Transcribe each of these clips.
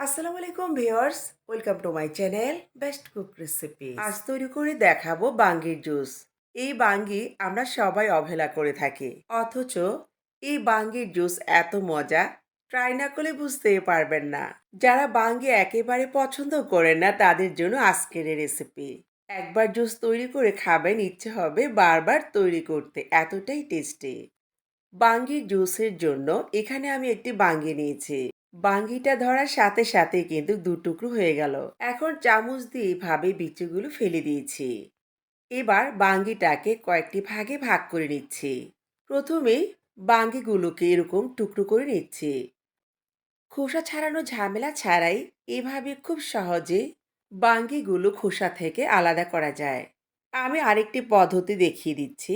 আসসালামু আলাইকুম viewers, welcome to my channel best cook recipe আজ তৈরি করে দেখাবো বাঙ্গির জুস। এই বাঙ্গি আমরা সবাই অবহেলা করে থাকি, অথচ এই বাঙ্গির জুস এত মজা ট্রাই না করলে বুঝতেই পারবেন না। যারা বাঙ্গি একেবারে পছন্দ করেন না, তাদের জন্য আজকের রেসিপি। একবার জুস তৈরি করে খাবেন, ইচ্ছে হবে বারবার তৈরি করতে, এতটাই টেস্টি। বাঙ্গির জুসের জন্য এখানে আমি একটি বাঙ্গি নিয়েছি। বাঙ্গিটা ধরার সাথে সাথে কিন্তু দু টুকরো হয়ে গেল। এখন চামচ দিয়ে এভাবে বিচুগুলো ফেলে দিয়েছি। এবার বাঙ্গিটাকে কয়েকটি ভাগে ভাগ করে নিচ্ছি। প্রথমে বাঙ্গিগুলোকে এরকম টুকরো করে নিচ্ছি। খোসা ছাড়ানো ঝামেলা ছাড়াই এভাবে খুব সহজে বাঙ্গিগুলো খোসা থেকে আলাদা করা যায়। আমি আরেকটি পদ্ধতি দেখিয়ে দিচ্ছি।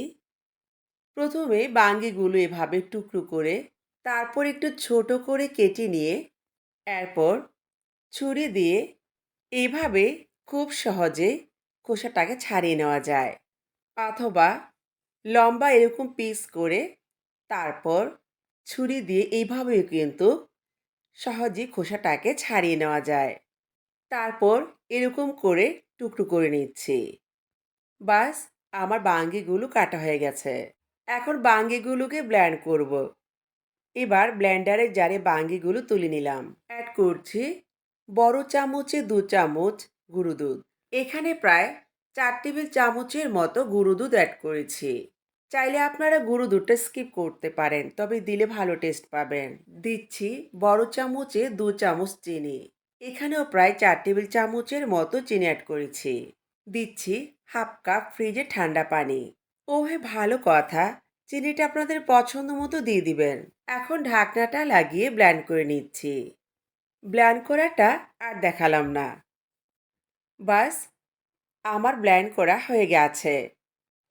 প্রথমে বাঙ্গিগুলো এভাবে টুকরো করে তারপর একটু ছোট করে কেটে নিয়ে, এরপর ছুরি দিয়ে এইভাবে খুব সহজে খোসাটাকে ছাড়িয়ে নেওয়া যায়। অথবা লম্বা এরকম পিস করে তারপর ছুরি দিয়ে এইভাবেও কিন্তু সহজে খোসাটাকে ছাড়িয়ে নেওয়া যায়। তারপর এরকম করে টুকরো করে নিচ্ছি। বাস, আমার বাঙ্গিগুলো কাটা হয়ে গেছে। এখন বাঙ্গিগুলোকে ব্ল্যান্ড করব। এবার ব্ল্যান্ডারের জারে বাঙ্গিগুলো তুলে নিলাম। অ্যাড করছি বড় চামচে দু চামচ গুঁড়ো দুধ। এখানে প্রায় চার টেবিল চামচের মতো গুঁড়ো দুধ অ্যাড করেছি। চাইলে আপনারা গুঁড়ো দুধটা স্কিপ করতে পারেন, তবে দিলে ভালো টেস্ট পাবেন। দিচ্ছি বড় চামচে দু চামচ চিনি। এখানেও প্রায় চার টেবিল চামচের মতো চিনি অ্যাড করেছি। দিচ্ছি হাফ কাপ ফ্রিজে ঠান্ডা পানি। ওহে, ভালো কথা। চিনিটা আপনাদের পছন্দ মতো দিয়ে দিবেন। এখন ঢাকনাটা লাগিয়ে ব্ল্যান্ড করে নিচ্ছি। ব্ল্যান্ড করাটা আর দেখালাম না। বাস, আমার ব্ল্যান্ড করা হয়ে গেছে।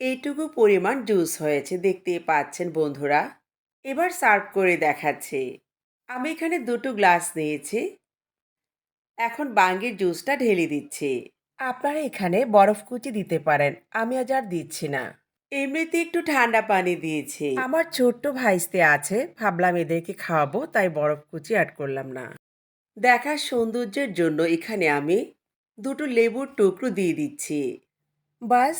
এইটুকু পরিমাণ জুস হয়েছে, দেখতেই পাচ্ছেন বন্ধুরা। এবার সার্ভ করে দেখাচ্ছি। আমি এখানে দুটো গ্লাস নিয়েছি। এখন বাঙ্গির জুসটা ঢেলে দিচ্ছি। আপনারা এখানে বরফ কুচি দিতে পারেন, আমি আজ আর দিচ্ছি না। এমনিতে একটু ঠান্ডা পানি দিয়েছি। আমার ছোট্ট ভাইস্তে আছে, ভাবলাম এদেরকে খাওয়াবো, তাই বরফ কুচি অ্যাড করলাম না। দেখার সৌন্দর্যের জন্য এখানে আমি দুটো লেবুর টুকরো দিয়ে দিচ্ছি। বাস,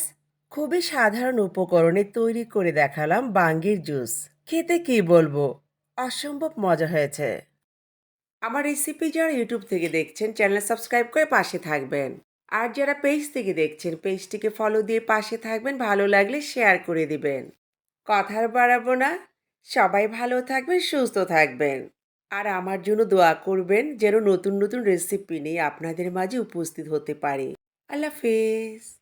খুবই সাধারণ উপকরণে তৈরি করে দেখালাম বাঙ্গির জুস। খেতে কি বলব? অসম্ভব মজা হয়েছে। আমার রেসিপি যারা ইউটিউব থেকে দেখছেন চ্যানেল সাবস্ক্রাইব করে পাশে থাকবেন। আর যারা পেজ থেকে দেখছেন, পেজটিকে ফলো দিয়ে পাশে থাকবেন, ভালো লাগলে শেয়ার করে দিবেন। কথার বাড়াবো না, সবাই ভালো থাকবেন, সুস্থ থাকবেন। আর আমার জন্য দোয়া করবেন যেন নতুন নতুন রেসিপি নিয়ে আপনাদের মাঝে উপস্থিত হতে পারে। আল্লাহ হাফেজ।